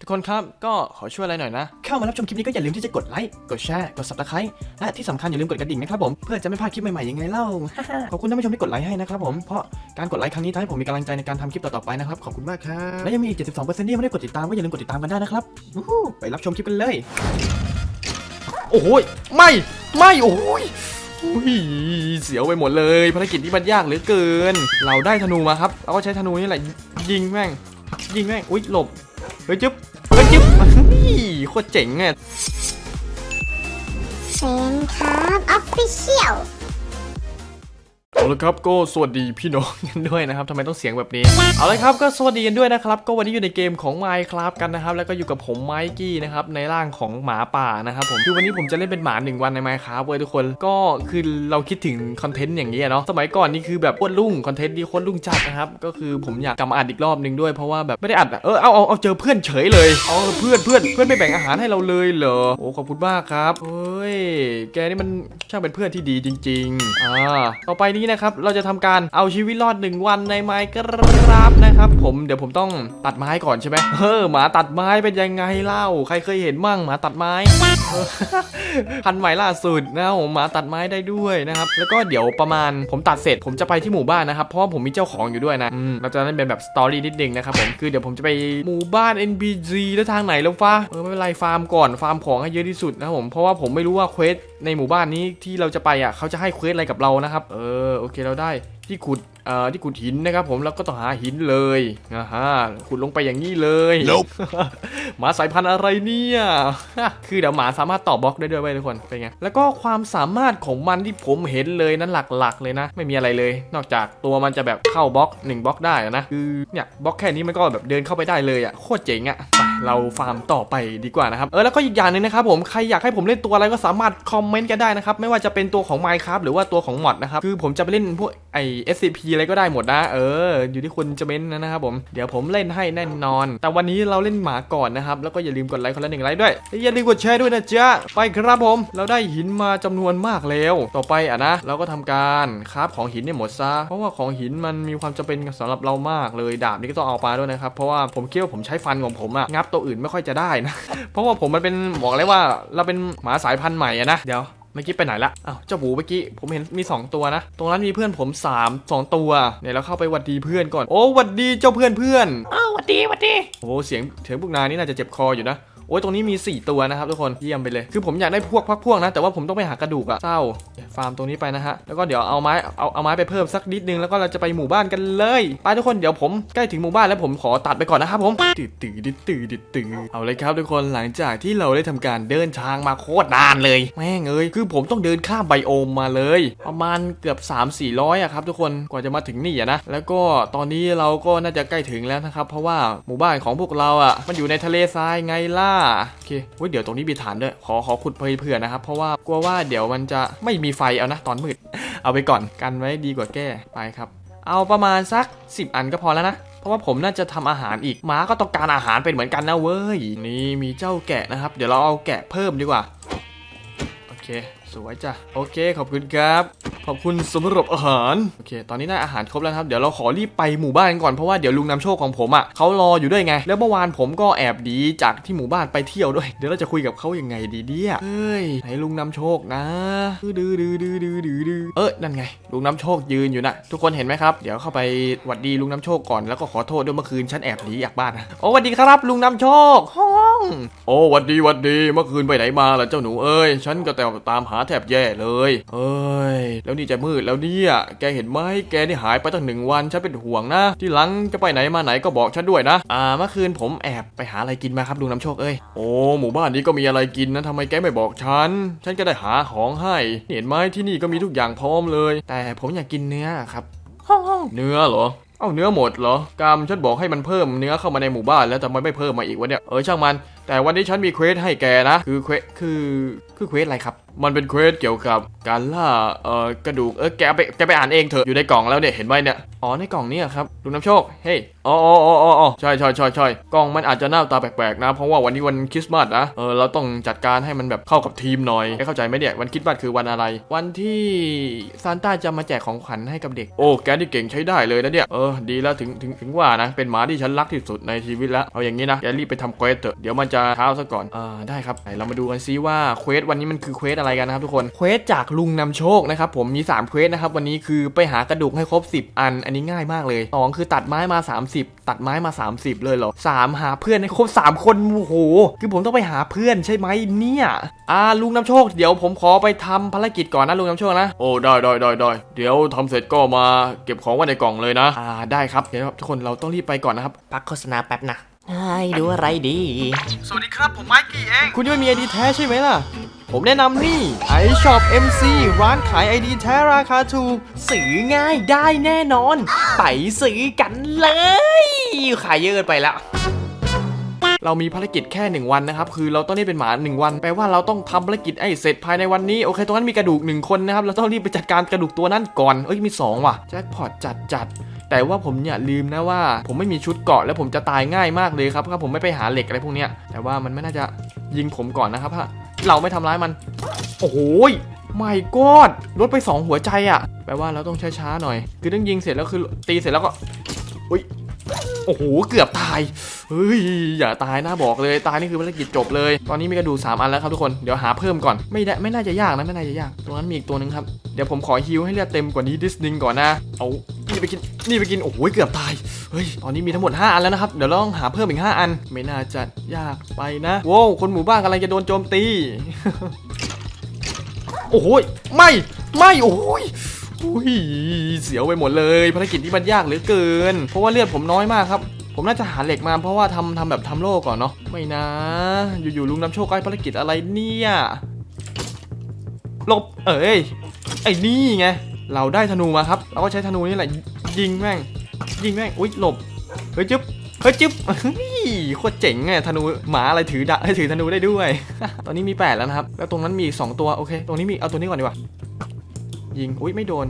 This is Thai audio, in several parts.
ทุกคนครับก็ขอช่วยอะไรหน่อยนะ เข้ามารับชมคลิปนี้ก็อย่าลืมที่จะกดไลค์ กดแชร์ กด subscribe และที่สำคัญอย่าลืมกดกระดิ่งนะครับผม เพื่อจะไม่พลาดคลิปใหม่ๆยังไงเล่า ขอบคุณท่านผู้ชมที่กดไลค์ให้นะครับผม เพราะการกดไลค์ครั้งนี้ทำให้ผมมีกำลังใจในการทำคลิปต่อๆไปนะครับ ขอบคุณมากครับ และยังมีอีก 72%ที่ยังไม่ได้กดติดตามก็อย่าลืมกดติดตามกันได้นะครับวู้ฮู้ไปรับชมคลิปกันเลย โอ้โหยไม่ไม่โอ้โหยอุ้ยเสียวไปหมดเลยภารกิจนี้มันยากเหลือเกิน เราได้ธนูมาครับเราก็ใช้ธนูนี่แหละยิงแม่งยิงแม่งอุ้ยหลบ เฮ้ย จึ๊บ เฮ้ย จึ๊บนี่โคตรเจ๋งอะเซนครับออฟฟิเชียล เอาละครับก็สวัสดีพี่น้องกันด้วยนะครับทำไมต้องเสียงแบบนี้ เอาละครับก็สวัสดีกันด้วยนะครับ ก็วันนี้อยู่ในเกมของ Minecraft กันนะครับ แล้วก็อยู่กับผมไมกี้นะครับในร่างของหมาป่านะครับผมคือวันนี้ผมจะเล่นเป็นหมาหนึ่งวันใน Minecraft เว้ยทุกคนก็คือเราคิดถึงคอนเทนต์อย่างนี้เนาะสมัยก่อนนี่คือแบบโคตรรุ่งคอนเทนต์นี่โคตรรุ่งจัดนะครับก็คือผมอยากกลับมาอัดอีกรอบหนึ่งด้วยเพราะว่าแบบไม่ได้อัดเออเอาเอาเอาเจอเพื่อนเฉยเลยเอาเพื่อนเพื่อนเพื่อนไม่แบ่งอาหารให้เราเลยเหรอโอ้ขอบคุณมากครับเฮ้ยแกนี่มันช่างเป็นเพื่อนที่ดีจริง ๆอ่าต่อไปนี้นะครับเราจะทำการเอาชีวิตรอดหนึ่งวันในไมค์ครับนะครับผมเดี๋ยวผมต้องตัดไม้ก่อนใช่ไหมเออหมาตัดไม้เป็นยังไงเล่า ใครเคยเห็นมั่งหมาตัดไม้พันใหม่ล่าสุดนะผมหมาตัดไม้ได้ด้วยนะครับแล้วก็เดี๋ยวประมาณผมตัดเสร็จ ผมจะไปที่หมู่บ้านนะครับเพราะว่าผมมีเจ้าของอยู่ด้วยนะเราจะเล่นเป็นแบบสตอรี่นิดนึงนะครับผมคือเดี๋ยวผมจะไปหมู่บ้าน NPG แล้วทางไหนแล้วฟ้าเออไม่เป็นไรฟาร์มก่อนฟาร์มของให้เยอะที่สุดนะผมเพราะว่าผมไม่รู้ว่าเควสในหมู่บ้านนี้ที่เราจะไปอะเขาจะให้เควสอะไรกับเรานะครับ เออโอเคเราได้ที่ขุดเอ่อที่ขุดหินนะครับผมแล้วก็ต้องหาหินเลยอ่าฮะขุดลงไปอย่างนี้เลย Nope หมาสายพันธุ์อะไรเนี่ย คือเดี๋ยวหมาสามารถต่อบล็อกได้ด้วยเว้ยทุกคนเป็นไงแล้วก็ความสามารถของมันที่ผมเห็นเลยนั้นหลักๆ เลยนะ ไม่มีอะไรเลย นอกจากตัวมันจะแบบเข้าบล็อก1บล็อกได้อะนะคือเนี่ยบล็อกแค่นี้มันก็แบบเดินเข้าไปได้เลยอะโคตรเจ๋งอะไป เราฟาร์มต่อไปดีกว่านะครับ เออแล้วก็อีกอย่างหนึ่งนะครับผมใครอยากให้ผมเล่นตัวอะไรก็สามารถคอมเมนต์กันได้นะครับ ไม่ว่าจะเป็นตัวของ Minecraft หรือว่าตัวของมอดนะครับ คือผมจะไปเล่นพวกไอ SCP อะไรก็ได้หมดนะ เออ อยู่ที่คุณจะเม้นนะครับผม เดี๋ยวผมเล่นให้แน่นอน แต่วันนี้เราเล่นหมาก่อนนะครับ แล้วก็อย่าลืมกดไลค์คนละหนึ่งไลค์ด้วยและอย่าลืมกดแชร์ด้วยนะจ๊ะ ไปครับผม เราได้หินมาจำนวนมากแล้ว ต่อไปอะนะ เราก็ทำการคราฟของหินเนี่ยหมดซะ เพราะว่าของหินมันมีความจำเป็นสำหรับเรามากเลย ดาบนี้ก็ต้องเอาไปด้วยนะครับ เพราะว่าผมคิดว่าผมใช้ฟันของผมอะงับตัวอื่นไม่ค่อยจะได้นะ เพราะว่าผมมันเป็นบอกเลยว่าเราเป็นหมาสายพันธุ์ใหม่อะนะ เดี๋ยวเมื่อกี้ไปไหนละอ้าวเจ้าหมูเมื่อกี้ผมเห็นมี 2 ตัวนะ ตรงนั้นมีเพื่อนผม 3 2 ตัวเนี่ยเราเข้าไปหวัดดีเพื่อนก่อน โอ้หวัดดีเจ้าเพื่อนเพื่อนอ้าวหวัดดีหวัดดี โอ้เสียงเสียงพวกนายนี่น่าจะเจ็บคออยู่นะ โอ้ยตรงนี้มี 4 ตัวนะครับทุกคนเยี่ยมไปเลย คือผมอยากได้พวกพักพวกนะ แต่ว่าผมต้องไปหากระดูกอะเศร้าฟาร์มตรงนี้ไปนะฮะ แล้วก็เดี๋ยวเอาไม้เอาเอาไม้ไปเพิ่มสักนิดนึง แล้วก็เราจะไปหมู่บ้านกันเลย ไปทุกคนเดี๋ยวผมใกล้ถึงหมู่บ้านแล้วผมขอตัดไปก่อนนะครับผมตื่นตื่นตื่นตื่นเอาเลยครับทุกคนหลังจากที่เราได้ทำการเดินทางมาโคตรนานเลย แม่งเอ้ยคือผมต้องเดินข้ามไบโอมมาเลย ประมาณเกือบ3 4 0 0อะครับทุกคนกว่าจะมาถึงนี่อะนะแล้วก็ตอนนี้เราก็น่าจะใกล้ถึงแล้วนะครับเพราะว่าหมู่บ้านของพวกเราอะมันอยู่ในทะเลทรายไงล่ะโอเคเว้ยเดี๋ยวตรงนี้มีฐานด้วย ขอขอขุดเผื่อนะครับ เพราะว่ากลัวว่าเดี๋ยวมันจะไม่มีไฟเอานะตอนมืด เอาไปก่อนกันไว้ดีกว่าแก้ไปครับ เอาประมาณสัก 10 อันก็พอแล้วนะเพราะว่าผมน่าจะทำอาหารอีกม้าก็ต้องการอาหารเป็นเหมือนกันนะเว้ยนี่มีเจ้าแกะนะครับ เดี๋ยวเราเอาแกะเพิ่มดีกว่าโอเค สวยจ้ะโอเคขอบคุณครับขอบคุณสำหรับอาหารโอเค ตอนนี้ได้อาหารครบแล้วครับเดี๋ยวเราขอรีบไปหมู่บ้านกันก่อนเพราะว่าเดี๋ยวลุงนำโชคของผมอะเขารออยู่ด้วยไง แล้วเมื่อวานผมก็แอบดีจากที่หมู่บ้านไปเที่ยวด้วย เดี๋ยวเราจะคุยกับเขายังไงดีเดียเฮ้ยไหนลุงนำโชคนะดื้อดื้อดื้อดื้อดื้อดื้อดื้อเอ้ยนั่นไง ลุงนำโชคยืนอยู่นะทุกคนเห็นไหมครับเดี๋ยวเข้าไปหวัดดีลุงนำโชคก่อนแล้วก็ขอโทษด้วยเมื่อคืนฉันแอบหนีจากบ้านนะโอ้หวัดดีครับ ลุงนำโชค โอ้หวัดดีหวัดดีเมื่อคืนไปไหนมาล่ะเจ้าหนูเอ้ย ฉันก็แต่ตามหาแทบแย่เลยเอ้ย แล้วนี่จะมืดแล้วเนี่ยแกเห็นไหมแกนี่หายไปตั้งหนึ่งวันฉันเป็นห่วงนะ ที่หลังจะไปไหนมาไหนก็บอกฉันด้วยนะ อ่าเมื่อคืนผมแอบไปหาอะไรกินมาครับลุงน้ำโชคเอ้ยโอ้หมู่บ้านนี้ก็มีอะไรกินนะทำไมแกไม่บอกฉัน ฉันก็ได้หาของให้ เห็นไหมที่นี่ก็มีทุกอย่างพร้อมเลย แต่ผมอยากกินเนื้อครับห้องห้องเนื้อเหรอ เอ้าเนื้อหมดเหรอกามฉันบอกให้มันเพิ่มเนื้อเข้ามาในหมู่บ้านแล้วแต่มันไม่เพิ่มมาอีกวะเนี่ยเออช่างมัน แต่วันนี้ฉันมีเควสให้แกนะ คือเควสคือคือเควสอะไรครับ มันเป็นเควสเกี่ยวกับการล่าเอ่อกระดูกเออแกไปแกไปอ่านเองเถอะอยู่ในกล่องแล้วเนี่ยเห็นไหมเนี่ยอ๋อในกล่องเนี่ยครับลุงน้ำโชคเฮ้ยเอ๋ออ๋ออ๋ออ๋อใช่ใช่ใช่ใช่กล้องมันอาจจะหน้าตาแปลกๆนะ เพราะว่าวันนี้วันคริสต์มาสนะ เออ เราต้องจัดการให้มันแบบเข้ากับทีมหน่อยให้เข้าใจไหมเนี่ย วันคริสต์มาสคือวันอะไร วันที่ซานต้าจะมาแจกของขวัญให้กับเด็ก โอ้ แกนี่เก่งใช้ได้เลยนะเนี่ย เออ ดีแล้วถึงถึงถึงว่านะ เป็นหมาที่ฉันรักที่สุดในชีวิตแล้ว เอาอย่างนี้นะ แกรีบไปทำเควสเถอะ เดี๋ยวมันจะเช้าซะก่อน อ่า ได้ครับไหนเรามาดูกันซิว่าเควสวันนี้มันคือเควสอะไรกันนะครับทุกคน เควสจากลุงนำโชคนะครับผม มี3เควสนะครับวันนี้คือไปหากระดูกให้ครบ 10 อัน อันนี้ง่ายมากเลย2คือตัดไม้มา 30ตัดไม้มา 30 เลยเหรอ3หาเพื่อนให้ครบ3คนโอ้โหคือผมต้องไปหาเพื่อนใช่ไหมเนี่ยอ่าลุงน้ำโชคเดี๋ยวผมขอไปทำภารกิจก่อนนะลุงน้ำโชคนะโอ้ได้ได้ได้ได้เดี๋ยวทำเสร็จก็มาเก็บของไว้ในกล่องเลยนะอ่าได้ครับเดี๋ยวทุกคนเราต้องรีบไปก่อนนะครับพักโฆษณาแป๊บนะ ให้ดูอะไรดี สวัสดีครับ ผมไมกี้เอง คุณยังไม่มีไอดีแท้ใช่ไหมล่ะ ผมแนะนำนี่ iShop MC ร้านขายไอดีแท้ราคาถูก ซื้อง่ายได้แน่นอน ไปซื้อกันเลย ขายเยอะเกินไปแล้วเรามีภารกิจแค่ 1 วันนะครับ คือเราต้องได้เป็นหมา 1 วัน แปลว่าเราต้องทำภารกิจไอ้เสร็จภายในวันนี้ โอเค ตรงนั้นมีกระดูก 1 คนนะครับ เราต้องรีบไปจัดการกระดูกตัวนั้นก่อน เอ้ย มี 2 ว่ะ แจ็คพอตจัดจัด แต่ว่าผมอย่าลืมนะว่า ผมไม่มีชุดเกาะแล้วผมจะตายง่ายมากเลยครับถ้าผมไม่ไปหาเหล็กอะไรพวกเนี้ยแต่ว่ามันไม่น่าจะยิงผมก่อนนะครับถ้าเราไม่ทำร้ายมัน โอ้โหไม่กอดลดไป 2 หัวใจอะ่ะแปลว่าเราต้องช้าๆหน่อย คือต้องยิงเสร็จแล้วคือตีเสร็จแล้วก็อุ้ยโอ้โห เกือบตาย เฮ้ย อย่าตายนะบอกเลย ตายนี่คือภารกิจจบเลย ตอนนี้มีกระดูก3อันแล้วครับทุกคน เดี๋ยวหาเพิ่มก่อน ไม่ได้ไม่น่าจะยากนะ ไม่น่าจะยาก ตรงนั้นมีอีกตัวหนึงครับ เดี๋ยวผมขอฮิวให้เลือดเต็มกว่านี้ดิสนึงก่อนนะ เอา นี่ไปกินนี่ไปกินโอ้โหเกือบตายเฮ้ยตอนนี้มีทั้งหมด 5 อันแล้วนะครับเดี๋ยวเราต้องหาเพิ่มอีก 5 อัน ไม่น่าจะยากไปนะโว้วคนหมู่บ้านกำลังจะโดนโจมตี โอ้โหยไม่ไม่โอ้โหยอุ้ยเสียวไปหมดเลยภารกิจที่มันยากเหลือเกิน เพราะว่าเลือดผมน้อยมากครับ ผมน่าจะหาเหล็กมาเพราะว่าทำทำแบบทำโล่ก่อนเนาะไม่นะ อยู่ๆลุงนำโชคให้ภารกิจอะไรเนี่ยลบเอ้ยไอ้นี่ไง เราได้ธนูมาครับ เราก็ใช้ธนูนี่แหละยิงแม่ง ยิงแม่ง อุ้ยหลบ เฮ้ยจึ๊บ เฮ้ยจึ๊บเฮ้ยโคตรเจ๋งไงธนูหมาอะไรถือดะให้ถือธนูได้ด้วย ตอนนี้มี 8 แล้วนะครับ แล้วตรงนั้นมีสองตัว โอเค ตรงนี้มี เอาตัวนี้ก่อนดีกว่า ยิง อุ้ยไม่โดน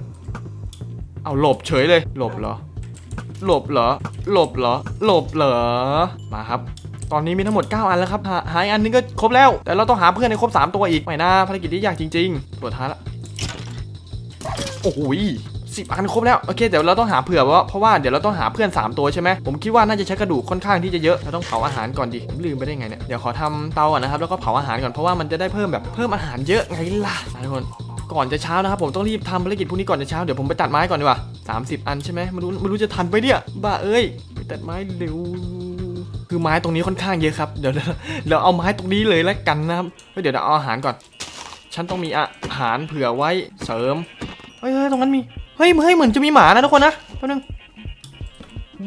เอาหลบเฉยเลย หลบเหรอ หลบเหรอ หลบเหรอ หลบเหรอ มาครับตอนนี้มีทั้งหมด 9 อันแล้วครับ หายอันนึงก็ครบแล้ว แต่เราต้องหาเพื่อนให้ครบ 3 ตัวอีก ไม่น่าภารกิจที่ยากจริงๆตัวท้ายละ อ้โหสิบอันครบแล้วโอเคเดี๋ยวเราต้องหาเผื่อว่าเพราะว่าเดี๋ยวเราต้องหาเพื่อน 3 ตัวใช่ไหมผมคิดว่าน่าจะใช้กระดูกค่อนข้างที่จะเยอะเราต้องเผาอาหารก่อนดิผมลืมไปได้ไงเนี่ยเดี๋ยวขอทำเตาก่อนนะครับแล้วก็เผาอาหารก่อนเพราะว่ามันจะได้เพิ่มแบบเพิ่มอาหารเยอะไงล่ะทุกคนก่อนจะเช้านะครับผมต้องรีบทำภารกิจพวกนี้ก่อนจะเช้าเดี๋ยวผมไปตัดไม้ก่อนดีกว่า30 อันใช่ไหมไม่รู้ไม่รู้จะทันไปเนี่ยบ้าเอ้ยไปตัดไม้เร็วคือไม้ตรงนี้ค่อนข้างเยอะครับเดี๋ยวเดี๋ยวเอาไม้ตรงนี้เลยแล้วกันนะครับเฮ้ยเดี๋ยวเดี๋ยวเอาอาหารก่อน ฉันต้องมีอาหารเผื่อไว้เสริม เฮ้ยตรงนั้นมี เฮ้ยเฮ้ยเหมือนจะมีหมานะทุกคนนะแป๊บนึง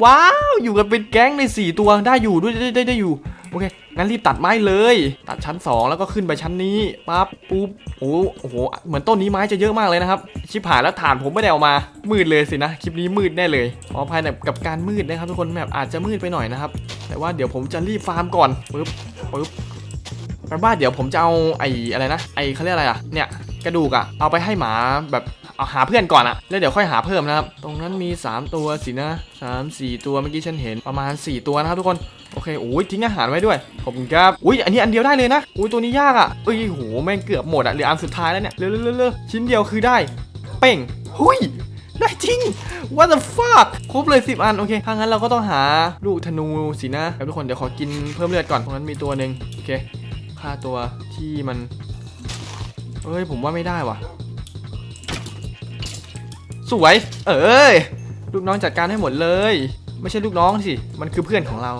ว้าว อยู่กันเป็นแก๊งในสี่ตัว ได้อยู่ด้วยได้ได้ได้อยู่ โอเค งั้นรีบตัดไม้เลย ตัดชั้น 2 แล้วก็ขึ้นไปชั้นนี้ ปั๊บ ปุ๊บ โอ้โอ้โหเหมือนต้นนี้ไม้จะเยอะมากเลยนะครับ ชิบหายแล้วฐานผมไม่ได้เอามา มืดเลยสินะ คลิปนี้มืดแน่เลยขออภัยกับการมืดนะครับทุกคนแบบอาจจะมืดไปหน่อยนะครับ แต่ว่าเดี๋ยวผมจะรีบฟาร์มก่อน ปึ๊บ ปึ๊บแปลว่าเดี๋ยวผมจะเอาไอ้อะไรนะ ไอ้เขาเรียกอะไรอะเนี่ย กระดูกอะเอาไปให้หมาแบบ เอาหาเพื่อนก่อนอะแล้วเดี๋ยวค่อยหาเพิ่มนะครับ ตรงนั้นมี 3 ตัวสินะ 3 4 ตัวเมื่อกี้ฉันเห็นประมาณ 4 ตัวนะครับทุกคนโอเคโอ้ยทิ้งอาหารไว้ด้วยขอบคุณครับอุ้ยอันนี้อันเดียวได้เลยนะอุ้ยตัวนี้ยากอะเอ้ยโหแม่งเกือบหมดอะเหลืออันสุดท้ายแล้วเนี่ยเร็วเร็วเร็วเร็วชิ้นเดียวคือได้ เป่งหุยได้จริง what the fuck ครบเลย 10 อัน โอเคถ้างั้นเราก็ต้องหาลูกธนูสินะครับทุกคน เดี๋ยวขอกินเพิ่มเลือดก่อน ตรงนั้นมีตัวหนึ่งโอเคค่าตัวที่มัน เอ้ย ผมว่าไม่ได้ว่ะ สวย เอ้ย ลูกน้องจัดการให้หมดเลย ไม่ใช่ลูกน้องสิ มันคือเพื่อนของเรา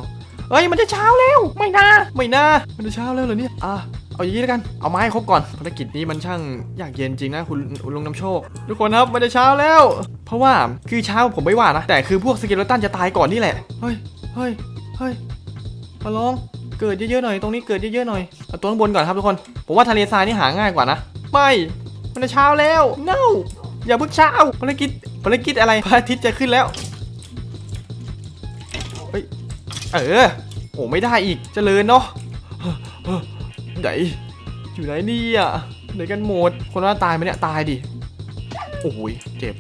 เอ้ย มันจะเช้าแล้ว ไม่น่า ไม่น่า มันจะเช้าแล้วเหรอเนี่ย อะ เอาอย่างนี้แล้วกัน เอาไม้ครบก่อน ภารกิจนี้มันช่างยากเย็นจริงนะคุณคุณลุงน้ำโชค ทุกคนครับ มันจะเช้าแล้ว เพราะว่าคือเช้าผมไม่ว่านะ แต่คือพวกสเกลตันจะตายก่อนนี่แหละ เฮ้ย เฮ้ย เฮ้ยมาลองเกิดเยอะๆหน่อย ตรงนี้เกิดเยอะๆหน่อยเอาตัวข้างบนก่อนครับทุกคน ผมว่าทะเลทรายนี่หาง่ายกว่านะ ไม่ มันจะเช้าแล้ว no อย่าเพิ่งเช้าภารกิจภารกิจอะไรพระอาทิตย์จะขึ้นแล้วเฮ้ยเออโอ้ไม่ได้อีกเจริญเนาะไหนอยู่ไหนนี่ยไหนกันหมดคนว่าตายไหมเนี่ยตายดิโอ้ยเจ็บ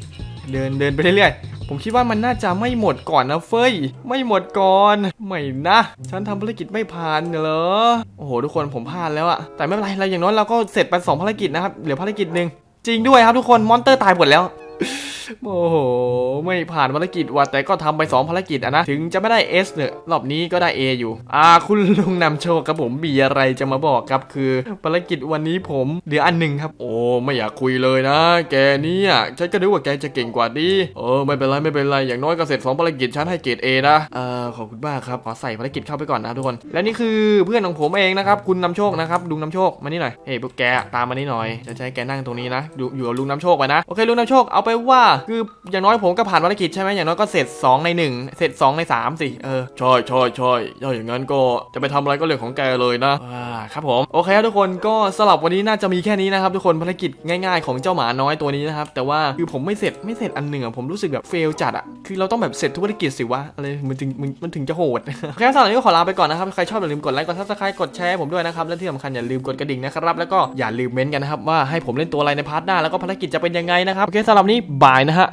เดินเดินไปเรื่อยๆผผมคิดว่ามันน่าจะไม่หมดก่อนนะเฟ้ย ไม่หมดก่อน ไม่นะ ฉันทำภารกิจไม่ผ่านเหรอ โอ้โห ทุกคนผมพลาดแล้วอะแต่ไม่เป็นไรเราอย่างน้อยเราก็เสร็จไปสองภารกิจนะครับ เหลือภารกิจหนึ่ง จริงด้วยครับทุกคนมอนเตอร์ตายหมดแล้ว โอ้โห ไม่ผ่านภารกิจว่ะแต่ก็ทำไป 2 ภารกิจอะนะ ถึงจะไม่ได้ S เนี่ยรอบนี้ก็ได้ A อยู่ อ่า คุณลุงนำโชคครับผมมีอะไรจะมาบอกครับ คือภารกิจวันนี้ผมเหลืออันหนึ่งครับ โอ้ไม่อยากคุยเลยนะ แกเนี่ยฉันก็นึกว่าแกจะเก่งกว่าดีเออไม่เป็นไรไม่เป็นไรอย่างน้อยก็เสร็จสองภารกิจฉันให้เกรด A นะเออขอบคุณมากครับขอใส่ภารกิจเข้าไปก่อนนะทุกคน และนี่คือเพื่อนของผมเองนะครับคุณนำโชคนะครับลุงนำโชคมานี่หน่อยเฮ้ยพวกแกตามมานี่หน่อยจะใช้แกนั่งตรงนี้นะอยู่อยู่กับลุงนำโชคไปนะโอเคลุงนำโชคเอาไปว่าคืออย่างน้อยผมก็ผ่านภารกิจใช่ไหมอย่างน้อยก็เสร็จ 2 ใน 1 เสร็จ 2 ใน 3 สิ เออช่ใช่ใช่ถ้าอย่างนั้นก็จะไปทำอะไรก็เรื่องของแกเลยนะอ่าครับผมโอเคครับทุกคนก็สำหรับวันนี้น่าจะมีแค่นี้นะครับทุกคนภารกิจง่ายๆของเจ้าหมาน้อยตัวนี้นะครับแต่ว่าคือผมไม่เสร็จไม่เสร็จอันหนึ่งอะผมรู้สึกแบบเฟลจัดอะคือเราต้องแบบเสร็จทุกภารกิจสิวะอะไรมันถึงมันถึงจะโหดโอเคสำหรับวันนี้ก็ขอลาไปก่อนนะครับใครชอบอย่าลืมกดไลค์กดซับสไครต์กดแชร์ผมด้วยนะครับและที่สำคัญอย่าลืมกดกระดิ่งนะครับแล้วก็อย่าลืมเม้นต์กันนะครับว่าให้ผมเล่นตัวอะไรในพาร์ทหน้าแล้วก็ภารกิจจะเป็นยังไงนะครับโอเคสำหรับนี้บายนะฮะ